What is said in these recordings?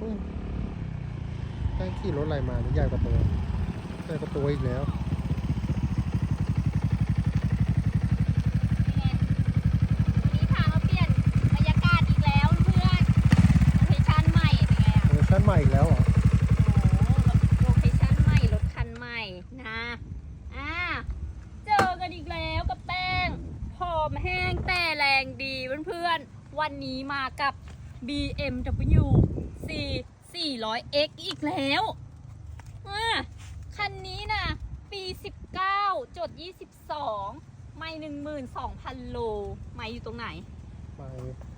อืมแป้งขี่รถอะไรมาเนี่ยใหญ่กว่าตัวใหญ่กว่าตัวอีกแล้วเป็นไงวันนี้พามาเปลี่ยนบรรยากาศอีกแล้วเพื่อนโลเคชั่นใหม่เป็นไงอะเวอร์ชันใหม่อีกแล้วเหรอโอ้โหโลเคชั่นใหม่ รถคันใหม่นะ อ่า เจอกันอีกแล้วกับแป้งผอมแห้งแต่แรงดีเพื่อนๆ วันนี้มากับ BMW C 400X อีกแล้วคันนี้นะปี 19 จด 22 ไม่หนึ่งมื่นสองพันโล ไม่อยู่ตรงไหน ไป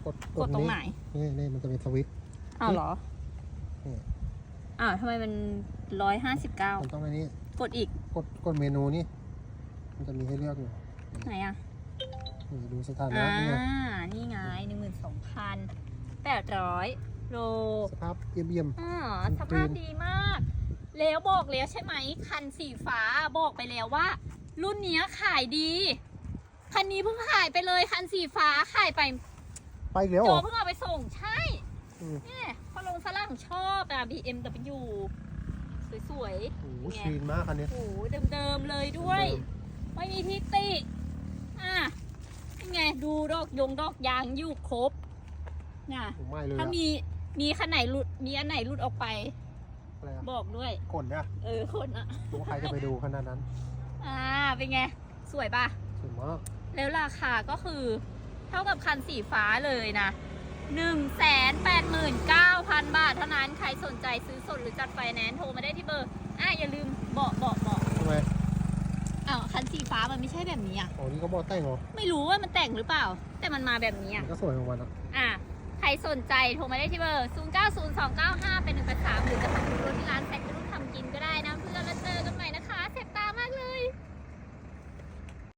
กดกดตรงไหน นี่นี่มันจะมีสวิตช์อ้าวเหรอนี่อ้าวทำไมมัน มัน159 ต้องอันนี้ กดอีก กดกดเมนูนี่ มันจะมีให้เลือกอยู่ไหนอะ นี่ดูสถานะอ่า นี่ไงหนึ่งหมื่นสองพันแปดร้อย โลสภาพเยี่ยมอ่ามันสกรีภาพนดีมาก แล้วบอกแล้วใช่ไหม คันสีฟ้าบอกไปแล้วว่า รุ่นเนี้ยขายดี คันนี้เพิ่งขายไปเลยคันสีฟ้าขายไปๆไปอีกแล้วเหโจรอเพิ่งเอาไปส่งใช่อืมเนี่ยพอลงฝรั่งชอบอะ BMW สวยๆโอ้โหเป็นไงคลีนมากคันนี้โอ้โหเดิมๆเลยด้วย ไม่มีที่ติอะเป็นไงดูดอกยงดอกยางอยู่ครบน่ะผมไม่เลยถ้าอะมี มีคันไหนหลุด มีอันไหนหลุดออกไป อะไรอะบอกด้วยกดเนี่ยเออคนอะดูว่าใครจะไปดูขนาดนั้นอ่า เป็นไง สวยป่ะ สวยมากแล้วราคาก็คือ เท่ากับคันสีฟ้าเลยนะ 1 8 9 0 0 0 บาท เท่านั้น ใครสนใจซื้อสดหรือจัดไฟแนนซ์โทรมาได้ที่เบอร์ อะอย่าลืมบอกบอกบอกทำไมอ้าวคันสีฟ้ามันไม่ใช่แบบนี้อะอ๋อนี่เขาบอกแต่งเหรอ ไม่รู้ว่ามันแต่งหรือเปล่า แต่มันมาแบบนี้มัอะ นก็สวยของมันอะอะใคร สนใจโทรมาได้ที่เบอร์ 0 9 0 2 9 5เป็น1 8 3หรือจะทัก